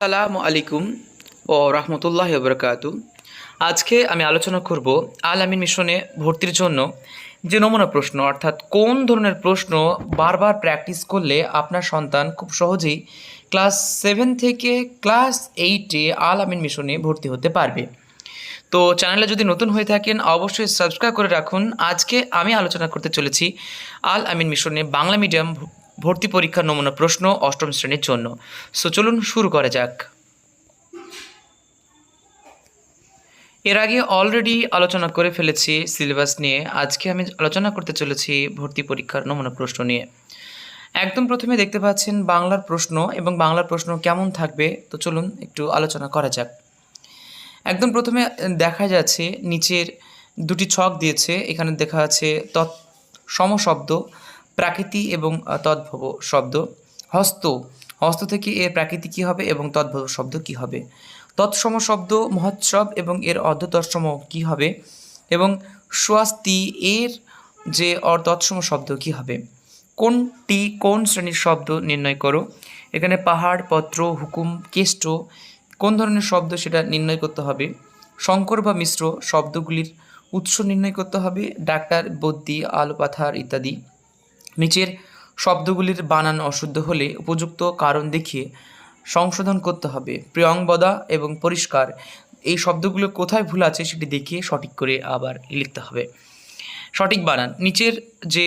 আসসালামু আলাইকুম ও রহমতুল্লাহ বরকাতু। আজকে আমি আলোচনা করব আল আমিন মিশনে ভর্তির জন্য যে নমুনা প্রশ্ন, অর্থাৎ কোন ধরনের প্রশ্ন বারবার প্র্যাকটিস করলে আপনার সন্তান খুব সহজেই ক্লাস সেভেন থেকে ক্লাস এইটে আল আমিন মিশনে ভর্তি হতে পারবে। তো চ্যানেলে যদি নতুন হয়ে থাকেন, অবশ্যই সাবস্ক্রাইব করে রাখুন। আজকে আমি আলোচনা করতে চলেছি আল আমিন মিশনে বাংলা মিডিয়াম ভর্তি পরীক্ষার নমুনা প্রশ্ন অষ্টম শ্রেণির জন্য। সো চলুন শুরু করা যাক। এর আগে অলরেডি আলোচনা করে ফেলেছি সিলেবাস নিয়ে। আজকে আমি আলোচনা করতে চলেছি ভর্তি পরীক্ষার নমুনা প্রশ্ন নিয়ে। একদম প্রথমে দেখতে পাচ্ছেন বাংলার প্রশ্ন এবং বাংলার প্রশ্ন কেমন থাকবে? তো চলুন একটু আলোচনা করা যাক। একদম প্রথমে দেখা যাচ্ছে নিচের দুটি ছক দিয়েছে। এখানে দেখা যাচ্ছে তৎ সমশব্দ প্রাকৃতি এবং তদ্ভব শব্দ। হস্ত হস্ত থেকে এর প্রাকৃতি কী হবে এবং তদ্ভব শব্দ কী হবে? তৎসম শব্দ, মহোৎসব এবং এর অর্ধতৎসম কী হবে? এবং স্বাস্তি এর যে তৎসম শব্দ কী হবে? কোনটি কোন শ্রেণির শব্দ নির্ণয় করো? এখানে পাহাড়, পত্র, হুকুম, কেষ্ট কোন ধরনের শব্দ সেটা নির্ণয় করতে হবে? শঙ্কর বা মিশ্র শব্দগুলির উৎস নির্ণয় করতে হবে। ডাক্তার, বদ্যি, আলো পাথার ইত্যাদি। নিচের শব্দগুলির বানান অশুদ্ধ হলে উপযুক্ত কারণ দেখিয়ে সংশোধন করতে হবে। প্রিয়ংবদা এবং পরিষ্কার, এই শব্দগুলো কোথায় ভুল আছে সেটি দেখিয়ে সঠিক করে আবার লিখতে হবে। সঠিক বানান, নিচের যে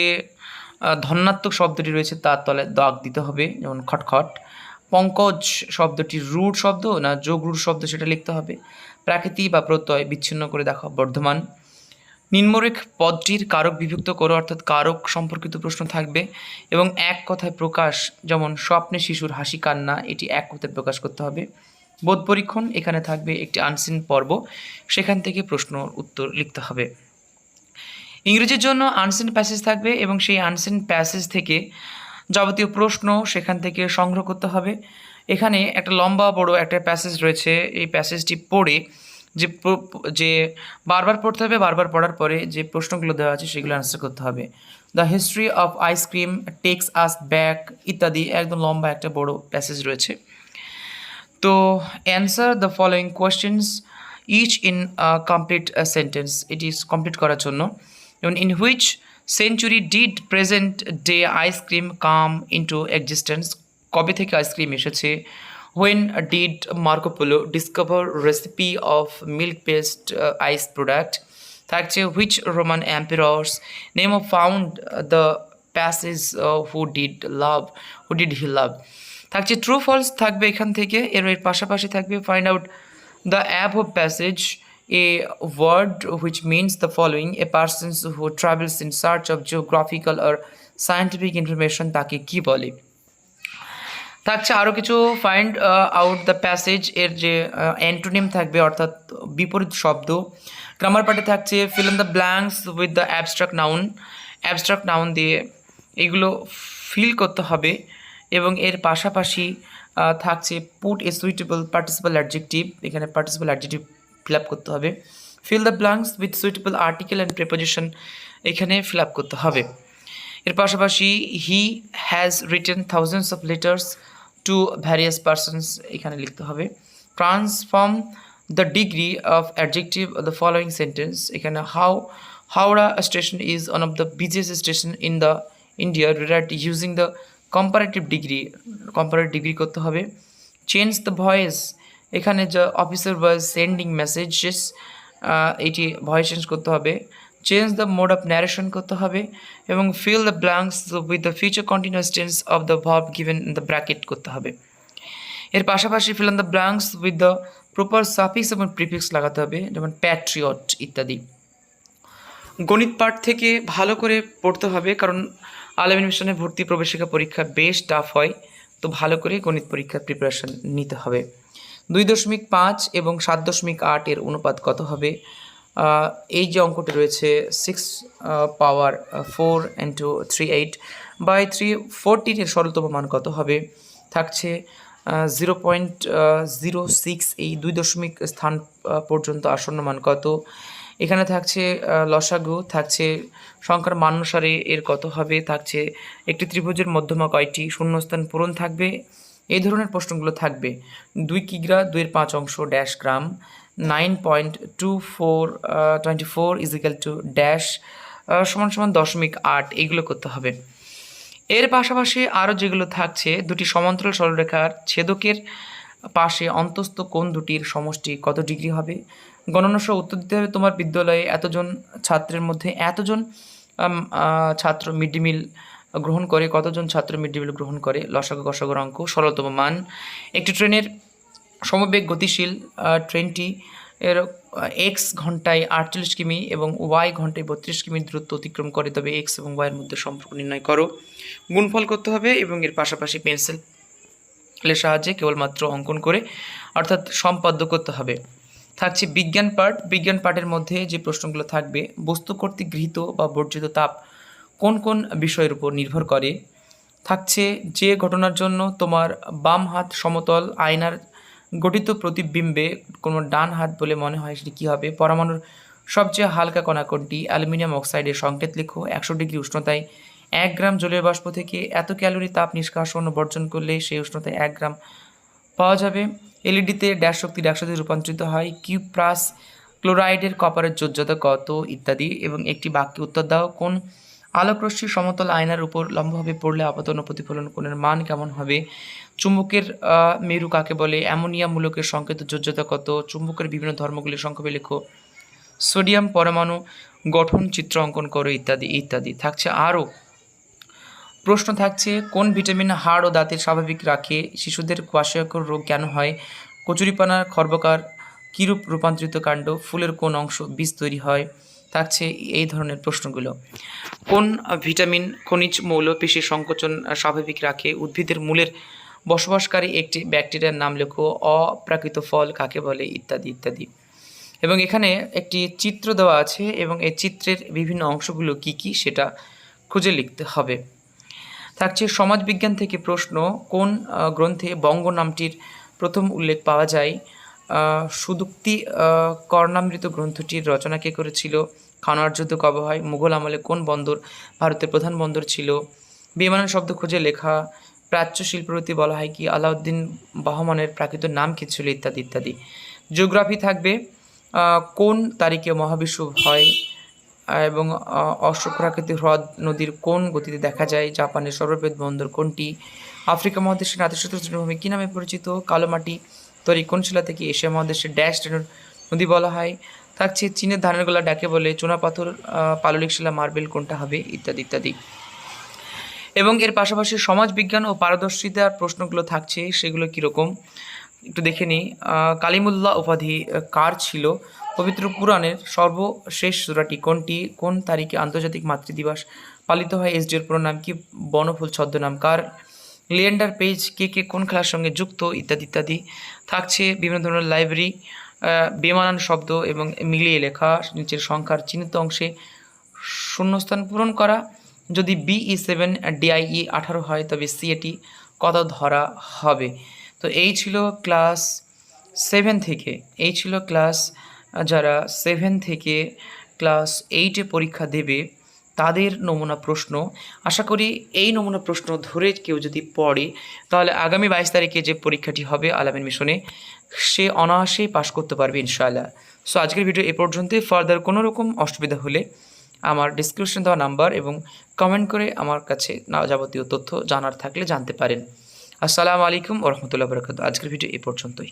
ধন্যাত্মক শব্দটি রয়েছে তার তলে দাগ দিতে হবে, যেমন খটখট। পঙ্কজ শব্দটি রুট শব্দ না যোগ রুট শব্দ সেটা লিখতে হবে। প্রাকৃতি বা প্রত্যয় বিচ্ছিন্ন করে দেখা বর্ধমান। নিম্নরেখ পদটির কারক বিভক্ত করো, অর্থাৎ কারক সম্পর্কিত প্রশ্ন থাকবে। এবং এক কথায় প্রকাশ, যেমন স্বপ্নে শিশুর হাসি কান্না, এটি এক কথায় প্রকাশ করতে হবে। বোধ পরীক্ষণ, এখানে থাকবে একটি আনসিন পর্ব। সেখান থেকে প্রশ্ন উত্তর লিখতে হবে। ইংরেজির জন্য আনসিন প্যাসেজ থাকবে এবং সেই আনসিন প্যাসেজ থেকে যাবতীয় প্রশ্ন সেখান থেকে সংগ্রহ করতে হবে। এখানে একটা লম্বা বড় একটা প্যাসেজ রয়েছে। এই প্যাসেজটি পড়ে যে যে বারবার পড়তে হবে, বারবার পড়ার পরে যে প্রশ্নগুলো দেওয়া আছে সেগুলো অ্যান্সার করতে হবে। The history of ice cream takes us back ইত্যাদি, একদম লম্বা একটা বড় প্যাসেজ রয়েছে। তো answer the following questions each in complete sentence it এটি কমপ্লিট করার জন্য। যেমন in which century did present day ice cream come into existence কবে থেকে আইসক্রিম এসেছে? When did Marco Polo discover recipe of milk based ice product থাকছে which Roman empires name of found the passage who did love who did he love থাকছে true false থাকবে এখান থেকে। এর এর পাশাপাশি থাকবে find out the app of passage a word which means the following a persons who travels in search of geographical R scientific information তাকে কি বলে? থাকছে আরও কিছু ফাইন্ড আউট দ্য প্যাসেজ এর যে অ্যান্টোনিম থাকবে, অর্থাৎ বিপরীত শব্দ। গ্রামার পার্টে থাকছে fill in the blanks with the abstract noun abstract noun দিয়ে এগুলো ফিল করতে হবে এবং এর পাশাপাশি থাকছে put a suitable participle adjective এখানে পার্টিসিপাল অ্যাডজেক্টিভ ফিল আপ করতে হবে। Fill the blanks with suitable article and preposition এখানে ফিল আপ করতে হবে। এর পাশাপাশি he has written thousands of letters to various persons এখানে লিখতে হবে। Transform the degree of adjective the following sentence এখানে how Howrah station is one of the biggest station in the India rewrite using the comparative degree comparative degree করতে হবে। Change the voice এখানে যে officer voice sending messages এটি voice change করতে হবে। Change the mode of narration করতে হবে এবং fill the blanks with the future continuous tense of the verb given the bracket করতে হবে। এর পাশাপাশি fill the blanks with the proper suffix এবং প্রিফিক্স লাগাতে হবে, যেমন প্যাট্রিয়ট ইত্যাদি। গণিত পাঠ থেকে ভালো করে পড়তে হবে, কারণ আলামিন মিশনে ভর্তি প্রবেশিকা পরীক্ষা বেশ টাফ হয়, তো ভালো করে গণিত পরীক্ষার প্রিপারেশন নিতে হবে। দুই দশমিক পাঁচ এবং সাত দশমিক আট এর অনুপাত কত হবে? এই যে অঙ্কটি রয়েছে six power four into three eight by three fourteen এর সরলতম মান কত হবে? থাকছে জিরো পয়েন্ট জিরো সিক্স এই দুই দশমিক স্থান পর্যন্ত আসন্ন মান কত? এখানে থাকছে লসাগু, থাকছে সংখ্যার মানানুসারে এর কত হবে? থাকছে একটি ত্রিভুজের মধ্যমা কয়টি? শূন্যস্থান পূরণ থাকবে। এই ধরনের প্রশ্নগুলো থাকবে। দুই কিগ্রা, দুইয়ের পাঁচ অংশ dash gram nine point two four twenty four equal two dash সমান সমান দশমিক আট এগুলো করতে হবে। এর পাশাপাশি আরও যেগুলো থাকছে, দুটি সমান্তরাল সরলরেখার ছেদকের পাশে অন্তস্থ কোণ দুটির সমষ্টি কত ডিগ্রি হবে? গণনা সহ উত্তর দিতে হবে, তোমার বিদ্যালয়ে এতজন ছাত্রের মধ্যে এতজন ছাত্র মিড ডে মিল গ্রহণ করে, কতজন ছাত্র মিড ডে মিল গ্রহণ করে? লসাগু গসাগর অঙ্ক, সরলতম মান। একটি ট্রেনের সমবেগ গতিশীল ট্রেনটি এর এক্স ঘন্টায় আটচল্লিশ কিমি এবং ওয়াই ঘন্টায় বত্রিশ কিমি দূরত্ব অতিক্রম করে। তবে এক্স এবং ওয়াইয়ের মধ্যে সম্পর্ক নির্ণয় করো। গুণফল করতে হবে এবং এর পাশাপাশি পেন্সিল এর সাহায্যে কেবলমাত্র অঙ্কন করে অর্থাৎ সম্পাদ্য করতে হবে। থাকছে বিজ্ঞান পাঠ। বিজ্ঞান পাঠের মধ্যে যে প্রশ্নগুলো থাকবে, বস্তু কর্তৃক গৃহীত বা বর্জিত তাপ কোন কোন বিষয়ের উপর নির্ভর করে? থাকছে যে ঘটনার জন্য তোমার বাম হাত সমতল আয়নার গঠিত প্রতিবিম্বে কোনো ডান হাত বলে মনে হয় সেটি কী হবে? পরমাণুর সবচেয়ে হালকা কণা কোনটি অ্যালুমিনিয়াম অক্সাইডের সংকেত লেখো, একশো ডিগ্রি উষ্ণতায় এক গ্রাম জলীয় বাষ্প থেকে এত ক্যালোরি তাপ নিষ্কাশন বর্জন করলে সেই উষ্ণতায় এক গ্রাম পাওয়া যাবে। এলইডিতে ড্যাশ শক্তি ড্যাশ শক্তি রূপান্তরিত হয়, কিউপ্রাস ক্লোরাইডের কপারের যোজ্যতা কত? ইত্যাদি এবং একটি বাক্যে উত্তর দাও, কোন আলোকরশ্মি সমতল আয়নার উপর লম্বভাবে পড়লে আপতন প্রতিফলন কোণের মান কেমন হবে? চুম্বকের মেরু কাকে বলে? অ্যামোনিয়া মূলকের সংকেত যোজ্যতা কত? চুম্বকের বিভিন্ন ধর্মগুলির সংখ্যা লেখো। সোডিয়াম, পরমাণু, গঠন, চিত্র অঙ্কন করো, ইত্যাদি ইত্যাদি। থাকছে আরও। প্রশ্ন থাকছে, কোন ভিটামিন হাড় ও দাঁতের স্বাভাবিক রাখে? শিশুদের কোয়াশিয়াকর রোগ কেন হয়? কচুরিপানার খর্বকার, কিরূপ রূপান্তরিত কাণ্ড? ফুলের কোন অংশ বীজ তৈরি হয়? থাকছে এই ধরনের প্রশ্নগুলো। কোন ভিটামিন, খনিজ মৌল, পেশি সংকোচন স্বাভাবিক রাখে? উদ্ভিদের মূলের বসবাসকারী একটি ব্যাকটেরিয়ার নাম লেখো, অপ্রাকৃত ফল কাকে বলে? ইত্যাদি ইত্যাদি। এবং এখানে একটি চিত্র দেওয়া আছে এবং এই চিত্রের বিভিন্ন অংশগুলো কি কি সেটা খুঁজে লিখতে হবে। থাকছে সমাজবিজ্ঞান থেকে প্রশ্ন, কোন গ্রন্থে বঙ্গ নামটির প্রথম উল্লেখ পাওয়া যায়? সুদুক্তি কর্ণামৃত গ্রন্থটির রচনা কে করেছিল? খানোয়ার যুদ্ধ কবে হয়? মুঘল আমলে কোন বন্দর ভারতের প্রধান বন্দর ছিল? বিমানন শব্দ খুঁজে লেখা প্রাচ্য শিল্পরীতি বলা হয় কি? আলাউদ্দিন বাহমানের প্রাকৃত নাম কী ছিল? ইত্যাদি ইত্যাদি। জিওগ্রাফি থাকবে কোন তারিখে মহাবিশ্ব হয়? এবং অশ্বপ্রাকৃতিক হ্রদ নদীর কোন গতিতে দেখা যায়? জাপানের সর্ববৃহৎ বন্দর কোনটি? আফ্রিকা মহাদেশের নাতিশীতোষ্ণ কী নামে পরিচিত? কালো মাটি কোন শিলা থেকে এশিয়া মহাদেশের ড্যাশ নদী বলা হয়। থাকছে চীনের ধানের গলা ডাকে বলে চুনাপাথর পাললিক শিলা, মার্বেল কোনটা হবে, ইত্যাদি ইত্যাদি। এবং এর পাশাপাশি সমাজবিজ্ঞান ও পারদর্শিতার প্রশ্নগুলো থাকছে, সেগুলো কীরকম? একটু দেখে নিই। কালিমুল্লাহ উপাধি কার ছিল? পবিত্র পুরাণের সর্বশেষ সূরাটি কোনটি? কোন তারিখে আন্তর্জাতিক মাতৃদিবস পালিত হয়? এস এসডিওর পুরো নাম কি? বনফুল ছদ্মনাম কার? লিয়েন্ডার পেজ কে কে কোন খেলার সঙ্গে যুক্ত? ইত্যাদি ইত্যাদি। থাকছে বিভিন্ন ধরনের লাইব্রেরি বেমানান শব্দ এবং মিলিয়ে লেখা, নিচের সংখ্যার চিহ্নিত অংশে শূন্যস্থান পূরণ করা। যদি বিই সেভেন ডিআইই আঠারো হয়, তবে সিএটি কত ধরা হবে? তো এই ছিল ক্লাস সেভেন থেকে, এই ছিল ক্লাস যারা সেভেন থেকে ক্লাস এইটে পরীক্ষা দেবে তাদের নমুনা প্রশ্ন। আশা করি এই নমুনা প্রশ্ন ধরে কেউ যদি পড়ে, তাহলে আগামী বাইশ তারিখে যে পরীক্ষাটি হবে আলামিন মিশনে, সে অনায়াসেই পাশ করতে পারবে ইনশাআল্লাহ। সো আজকের ভিডিও এ পর্যন্তই ফার্দার কোনো রকম অসুবিধা হলে আমার ডিসক্রিপশন দেওয়া নাম্বার এবং কমেন্ট করে আমার কাছে না যাবতীয় তথ্য জানার থাকলে জানতে পারেন। আসসালামু আলাইকুম ও রহমতুল্লাহ বরকাত আজকের ভিডিও এ পর্যন্তই।